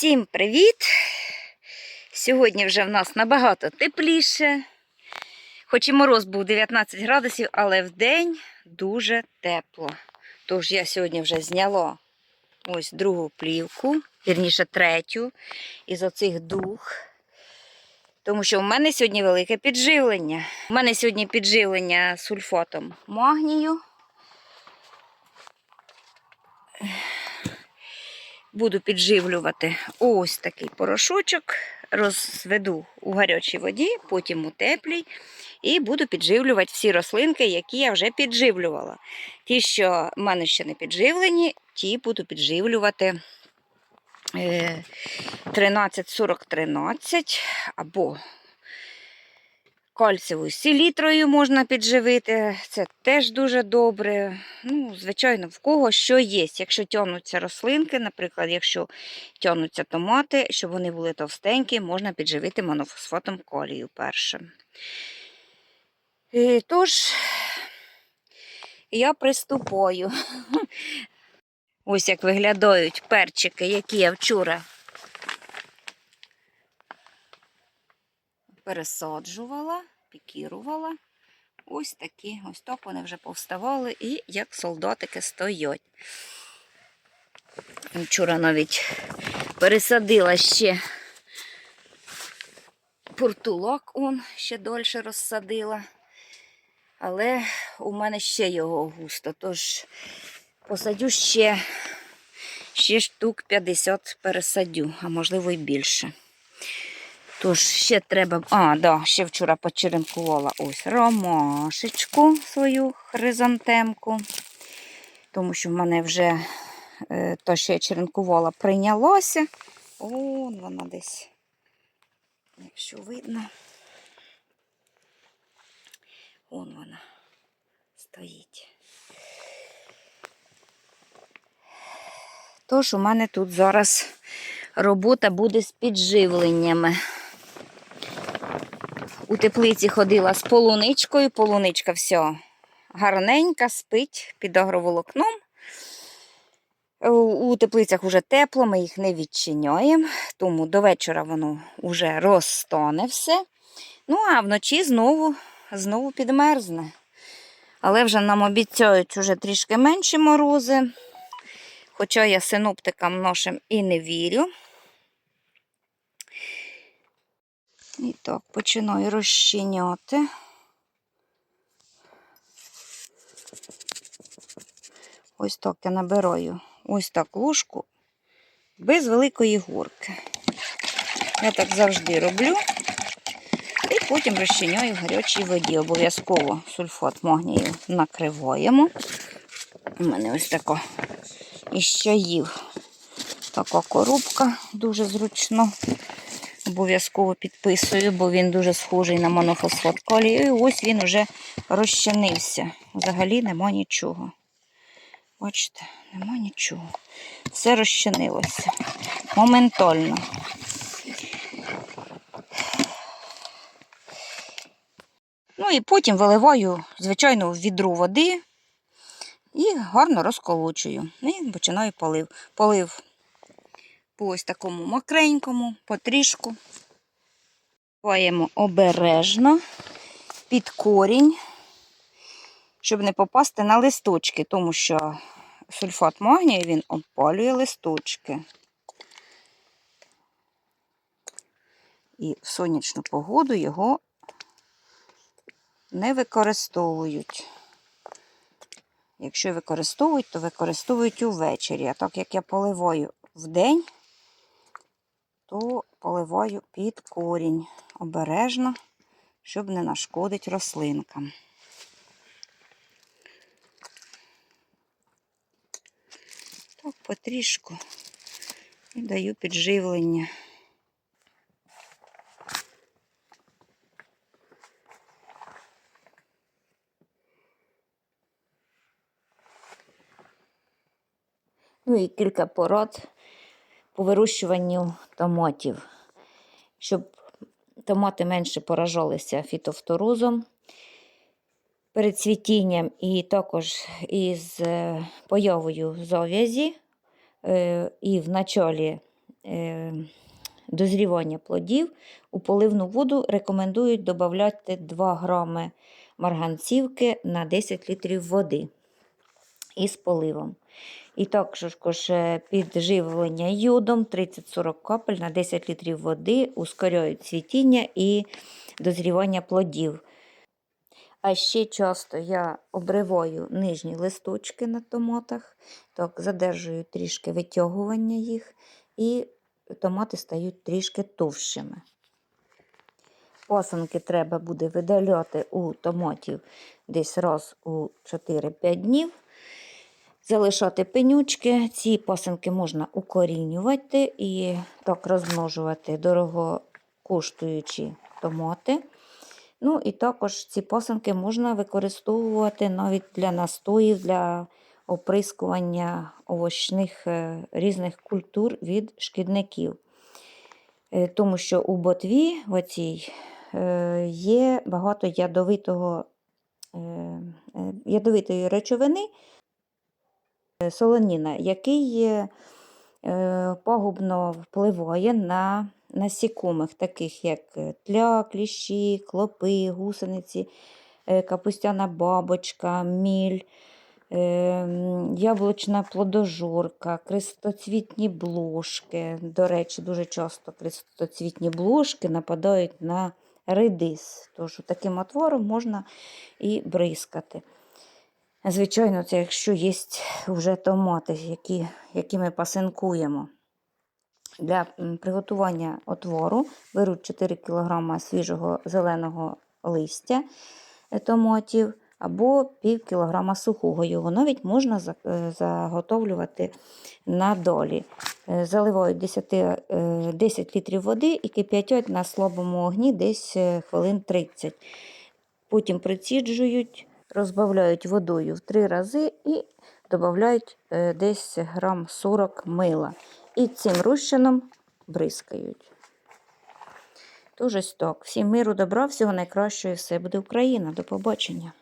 Всім привіт! Сьогодні вже в нас набагато тепліше. Хоч і мороз був 19 градусів, але в день дуже тепло. Тож я сьогодні вже зняла ось другу плівку, вірніше третю, із оцих дух. Тому що в мене сьогодні велике підживлення. У мене сьогодні підживлення сульфатом магнію. Буду підживлювати ось такий порошочок, розведу у гарячій воді, потім у теплій, і буду підживлювати всі рослинки, які я вже підживлювала. Ті, що в мене ще не підживлені, ті буду підживлювати е, 13-40-13 або кальцевою селітрою можна підживити. Це теж дуже добре. Ну, звичайно, в кого що є. Якщо тягнуться рослинки, наприклад, якщо тягнуться томати, щоб вони були товстенькі, можна підживити монофосфатом калію першим. І, тож, я приступаю. Ось як виглядають перчики, які я вчора пересаджувала, пікірувала. Ось такі, ось так вони вже повставали і як солдатики стоять. Вчора навіть пересадила ще портулок, он ще дольше розсадила. Але у мене ще його густо, тож посадю ще, ще штук 50 пересадю, а можливо і більше. Тож ще треба. А, да, ще вчора почеренкувала ось ромашечку свою хризантемку. Тому що в мене вже е, то, що я черенкувала, прийнялося. О, вона десь, якщо видно. Вон вона стоїть. Тож у мене тут зараз робота буде з підживленнями. У теплиці ходила з полуничкою, полуничка все гарненька, спить під агроволокном. У теплицях вже тепло, ми їх не відчиняємо, тому до вечора воно вже розтане все. Ну, а вночі знову, знову підмерзне. Але вже нам обіцяють уже трішки менші морози. Хоча я синоптикам нашим і не вірю. І так, починаю розчиняти. Ось так я набираю ось так ложку без великої горки. Я так завжди роблю. І потім розчиняю в гарячій воді. Обов'язково сульфат магнію накриваємо. У мене ось така із чаїв така коробка дуже зручно. Обов'язково підписую, бо він дуже схожий на монофосфат калію. І ось він вже розчинився. Взагалі нема нічого. Бачите, нема нічого. Все розчинилося. Моментально. Ну і потім виливаю, звичайно, в відру води і гарно розколочую. І починаю полив. Полив по ось такому мокренькому, потрішку. Ваємо обережно під корінь, щоб не попасти на листочки, тому що сульфат магнію він опалює листочки. І в сонячну погоду його не використовують. Якщо використовують, то використовують увечері. А так як я поливаю вдень, то поливаю під корінь обережно, щоб не нашкодити рослинкам. Так, потрішку і даю підживлення. Ну і кілька пород по вирощуванню томатів, щоб томати менше поражалися фітофторузом перед цвітінням і також із е, появою зав'язі е, і в началі е, дозрівання плодів, у поливну воду рекомендують додати 2 грами марганцівки на 10 літрів води із поливом. І також е, підживлення йодом 30-40 капель на 10 літрів води ускорюють цвітіння і дозрівання плодів. А ще часто я обриваю нижні листочки на томатах, так задержую трішки витягування їх, і томати стають трішки товщими. Пасанки треба буде видаляти у томатів десь раз у 4-5 днів. Залишати пенючки. Ці пасинки можна укорінювати і так розмножувати дорогокоштуючі томати. Ну і також ці пасинки можна використовувати навіть для настоїв, для оприскування овочних е, різних культур від шкідників. Е, Тому що у ботві в оцій, е, є багато ядовитого, ядовитої речовини, солоніна, який е, пагубно впливає на насікомих, таких як е, тля, кліщі, клопи, гусениці, е, капустяна бабочка, міль, яблучна плодожорка, крестоцвітні блошки. До речі, дуже часто крестоцвітні блошки нападають на редис. Тож таким отвором можна і бризкати. Звичайно, це якщо є вже томати, які, які ми пасинкуємо. Для приготування отвору беруть 4 кг свіжого зеленого листя е, томатів або пів кілограма сухого. Його навіть можна е, заготовлювати на долі. Заливають 10, е, 10 літрів води і кип'ятять на слабому огні десь е, хвилин 30. Потім приціджують, розбавляють водою в три рази і додають е, десь грам 40 мила. І цим розчином бризкають. Тож ось так. Всім миру, добра, всього найкращого і все буде Україна. До побачення.